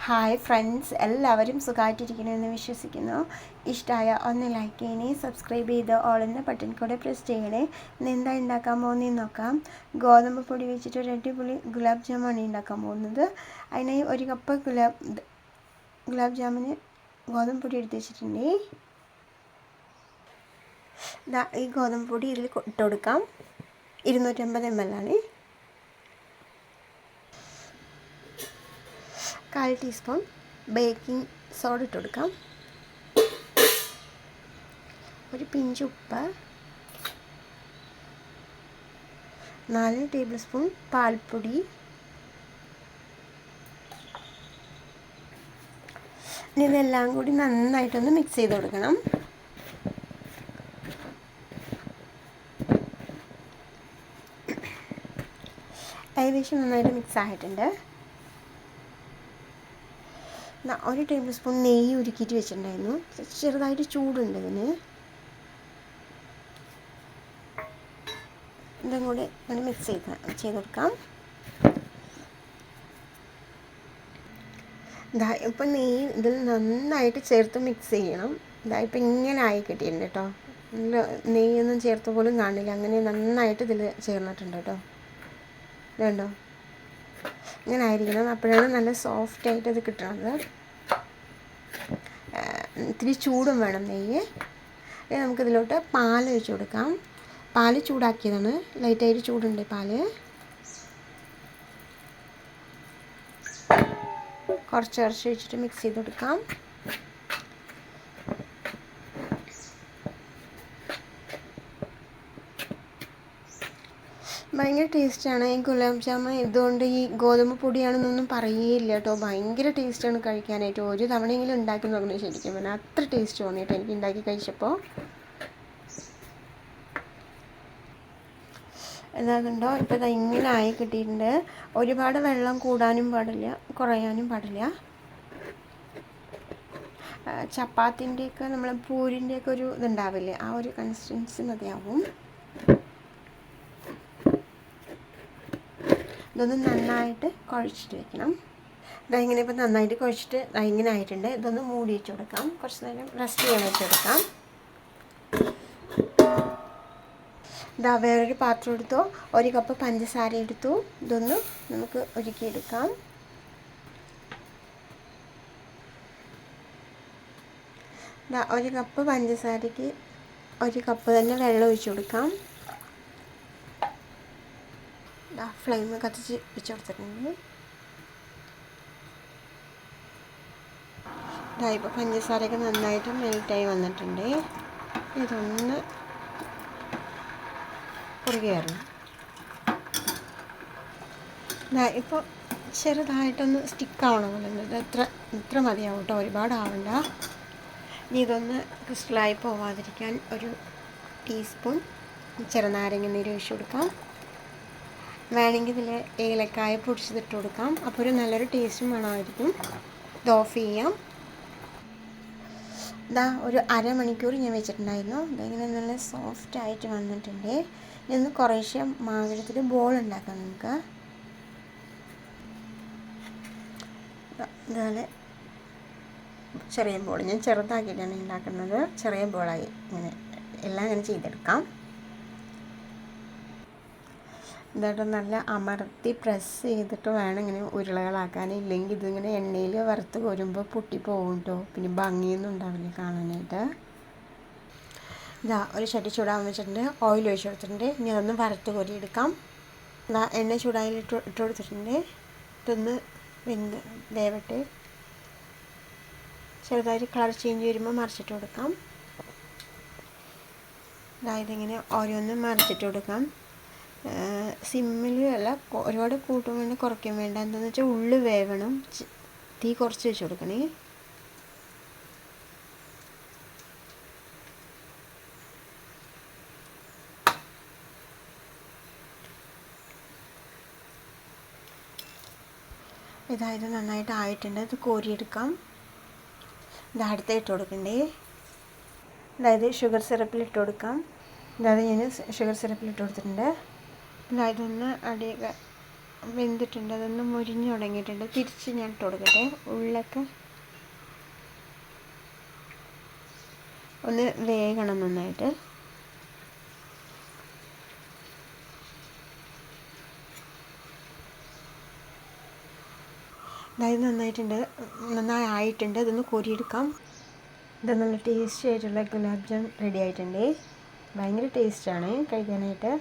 Hi friends എല്ലാവരും സുഖമായിട്ടിരിക്കണമെന്ന് വിശ്വസിക്കുന്നു. ഇഷ്ടമായ ഒന്ന് ലൈക്ക് ചെയ്യണേ സബ്സ്ക്രൈബ് ചെയ്ത് ഓളെന്ന ബട്ടൺ കൂടെ പ്രസ് ചെയ്യണേ. ഇന്ന് എന്താ ഉണ്ടാക്കാൻ പോകുന്നതെന്ന് നോക്കാം. ഗോതമ്പ് പൊടി വെച്ചിട്ട് ഒരു അടിപൊളി ഗുലാബ് ജാമാണ് ഉണ്ടാക്കാൻ പോകുന്നത്. അതിനായി ഒരു കപ്പ് ഗുലാബ് ഗുലാബ് ജാമിന് ഗോതമ്പ് പൊടി എടുത്ത് വെച്ചിട്ടുണ്ട്. ഈ ഗോതമ്പ് പൊടി ഇതിൽ ഇട്ട് കൊടുക്കാം. ഇരുന്നൂറ്റമ്പത് എം എൽ ആണ്. കാൽ ടീസ്പൂൺ ബേക്കിംഗ് സോഡ ഇട്ട് കൊടുക്കാം. ഒരു പിഞ്ച് ഉപ്പ്. നാല് ടേബിൾ സ്പൂൺ പാൽപ്പൊടി. ഇതെല്ലാം കൂടി നന്നായിട്ടൊന്ന് മിക്സ് ചെയ്ത് കൊടുക്കണം. ഏകദേശം നന്നായിട്ട് മിക്സ് ആയിട്ടുണ്ട്. ഒരു ടേബിൾ സ്പൂൺ നെയ്യ് ഉരുക്കിയിട്ട് വെച്ചിട്ടുണ്ടായിരുന്നു. ചെറുതായിട്ട് ചൂടുണ്ട് ഇതിന് ഇതും കൂടി ഒന്ന് മിക്സ് ചെയ്ത് ചെയ്ത് കൊടുക്കാം ഇതാ ഇപ്പം നെയ്യ് ഇതിൽ നന്നായിട്ട് ചേർത്ത് മിക്സ് ചെയ്യണം. ഇതാ ഇപ്പം ഇങ്ങനെ ആയി കിട്ടിയിട്ടുണ്ട് കേട്ടോ നെയ്യൊന്നും ചേർത്ത് പോലും കാണില്ല. അങ്ങനെ നന്നായിട്ട് ഇതിൽ ചേർന്നിട്ടുണ്ട് കേട്ടോ ഇതുണ്ടോ? ഇങ്ങനെ ആയിരിക്കണം. അപ്പോഴാണ് നല്ല സോഫ്റ്റ് ആയിട്ട് ഇത് കിട്ടുന്നത് ഇത്തിരി ചൂടും വേണം നെയ്യ്. നമുക്കിതിലോട്ട് പാൽ ഒഴിച്ച് കൊടുക്കാം. പാൽ ചൂടാക്കിയതാണ്. ലൈറ്റായിട്ട് ചൂടുണ്ട് പാൽ. കുറച്ച് കുറച്ച് വെച്ചിട്ട് മിക്സ് ചെയ്ത് കൊടുക്കാം. ഭയങ്കര ടേസ്റ്റാണ്. ഈ ഗുലാബ് ജാമുൻ ഇതുകൊണ്ട് ഈ ഗോതമ്പ് പൊടിയാണെന്നൊന്നും പറയുകയില്ല കേട്ടോ. ഭയങ്കര ടേസ്റ്റാണ് കഴിക്കാനായിട്ട്. ഒരു തവണയെങ്കിലും ഉണ്ടാക്കി നോക്കണം ശരിക്കും പറഞ്ഞാൽ അത്ര ടേസ്റ്റ് തോന്നിയിട്ട് എനിക്ക് ഉണ്ടാക്കി കഴിച്ചപ്പോൾ എന്താകുണ്ടോ ഇപ്പോൾ ഇത് ഇങ്ങനെ ആയി കിട്ടിയിട്ടുണ്ട്. ഒരുപാട് വെള്ളം കൂടാനും പാടില്ല കുറയാനും പാടില്ല. ചപ്പാത്തിന്റെയൊക്കെ നമ്മൾ പൂരിന്റെയൊക്കെ ഒരു ഇതുണ്ടാവില്ലേ? ആ ഒരു കൺസിസ്റ്റൻസി മതിയാവും. ഇതൊന്ന് നന്നായിട്ട് കുഴച്ചിട്ട് വെക്കണം. ഇങ്ങനെ ഇപ്പോൾ നന്നായിട്ട് കുഴച്ചിട്ട് ഇങ്ങനെ ആയിട്ടുണ്ട്. ഇതൊന്ന് മൂടി വെച്ച് കൊടുക്കാം. കുറച്ച് നേരം റെസ്റ്റ് ചെയ്യാൻ വെച്ച് കൊടുക്കാം. ഇതാ വേറൊരു പാത്രം എടുത്തു. ഒരു കപ്പ് പഞ്ചസാര എടുത്തു. ഇതൊന്ന് നമുക്ക് ഒരുക്കിയെടുക്കാം. ഒരു കപ്പ് പഞ്ചസാരയ്ക്ക് ഒരു കപ്പ് തന്നെ വെള്ളം ഒഴിച്ചു കൊടുക്കാം. ഫ്ലെയിം കത്തിച്ച് വെച്ച് കൊടുത്തിട്ടുണ്ട്. ഇപ്പോൾ പഞ്ചസാരയൊക്കെ നന്നായിട്ട് മെൽറ്റായി വന്നിട്ടുണ്ട്. ഇതൊന്ന് കുറുകയായിരുന്നു. ഇപ്പോൾ ചെറുതായിട്ടൊന്ന് സ്റ്റിക്കാവണം പോലെ എത്ര ഇത്ര മതിയാവും കേട്ടോ ഒരുപാട് ആവണ്ട ഇനി ഇതൊന്ന് ക്രിസ്റ്റലായി പോവാതിരിക്കാൻ ഒരു ടീസ്പൂൺ ചെറുനാരങ്ങ നീര് ഒഴിച്ചു കൊടുക്കാം. വേണമെങ്കിൽ ഇതിൽ ഏലക്കായ പൊടിച്ചിട്ട് കൊടുക്കാം. അപ്പോൾ ഒരു നല്ലൊരു ടേസ്റ്റും വേണമായിരിക്കും. ഇത് ഓഫ് ചെയ്യാം. ഇതാ ഒരു അരമണിക്കൂർ ഞാൻ വെച്ചിട്ടുണ്ടായിരുന്നു. ഇതെങ്ങനെ നല്ല സോഫ്റ്റ് ആയിട്ട് വന്നിട്ടുണ്ട്. ഇനി ഒന്ന് കുറേശ്ശെ മാവിടത്തിൽ ബോൾ ഉണ്ടാക്കാം നമുക്ക്. ഇതുപോലെ ചെറിയ ബോൾ ഞാൻ ചെറുതാക്കിയിട്ടാണ് ഉണ്ടാക്കുന്നത്. ചെറിയ ബോളായി ഇങ്ങനെ എല്ലാം ഇങ്ങനെ ചെയ്തെടുക്കാം. എന്നിട്ട് നല്ല അമർത്തി പ്രസ് ചെയ്തിട്ട് വേണം ഇങ്ങനെ ഉരുളകളാക്കാൻ ഇല്ലെങ്കിൽ ഇതിങ്ങനെ എണ്ണയിൽ വറുത്ത് കോരുമ്പോൾ പൊട്ടിപ്പോകും കേട്ടോ പിന്നെ ഭംഗിയൊന്നും ഉണ്ടാവില്ല കാണാനായിട്ട്. ഇതാ ഒരു ചട്ടി ചൂടാകാൻ വെച്ചിട്ടുണ്ട്. ഓയിൽ ഒഴിച്ച് കൊടുത്തിട്ടുണ്ട്. ഇനി അതൊന്ന് വറുത്ത് കോരി എടുക്കാം. ഇതാ എണ്ണ ചൂടായി ഇട്ട് ഇട്ട് കൊടുത്തിട്ടുണ്ട്. ഇതൊന്ന് വെന്ത് വേവട്ടെ. ചെറുതായിട്ട് കളർ ചേഞ്ച് വരുമ്പോൾ മറിച്ചിട്ട് കൊടുക്കാം. അതായത് ഇങ്ങനെ ഓരോന്നും മറിച്ചിട്ട് കൊടുക്കാം. സിമ്മിൽ അല്ല ഒരുപാട് കൂട്ടും വേണ്ട കുറയ്ക്കാൻ വേണ്ട. എന്താണെന്ന് വെച്ചാൽ ഉള്ളു വേവണം. തീ കുറച്ച് വെച്ച് കൊടുക്കണേ. ഇതായത് നന്നായിട്ട് ആയിട്ടുണ്ട്. ഇത് കോരിയെടുക്കാം. ഇത് അടുത്ത ഇട്ട് കൊടുക്കണ്ടേ. അതായത് ഷുഗർ സിറപ്പിൽ ഇട്ട് കൊടുക്കാം. അതായത് ഞാൻ ഷുഗർ സിറപ്പിൽ ഇട്ട് കൊടുത്തിട്ടുണ്ട്. ഇതൊന്ന് അടിയൊക്കെ വെന്തിട്ടുണ്ട്. അതൊന്ന് മുരിഞ്ഞു തുടങ്ങിയിട്ടുണ്ട്. തിരിച്ച് ഞാൻ ഇട്ട് കൊടുക്കട്ടെ. ഉള്ളൊക്കെ ഒന്ന് വേകണം നന്നായിട്ട്. അതായത് നന്നായിട്ടുണ്ട്. നന്നായി ആയിട്ടുണ്ട്. അതൊന്ന് കോരിയെടുക്കാം. ഇത് നല്ല ടേസ്റ്റി ആയിട്ടുള്ള ഗുലാബ് ജാം റെഡി ആയിട്ടുണ്ട്. ഭയങ്കര ടേസ്റ്റാണ് കഴിക്കാനായിട്ട്.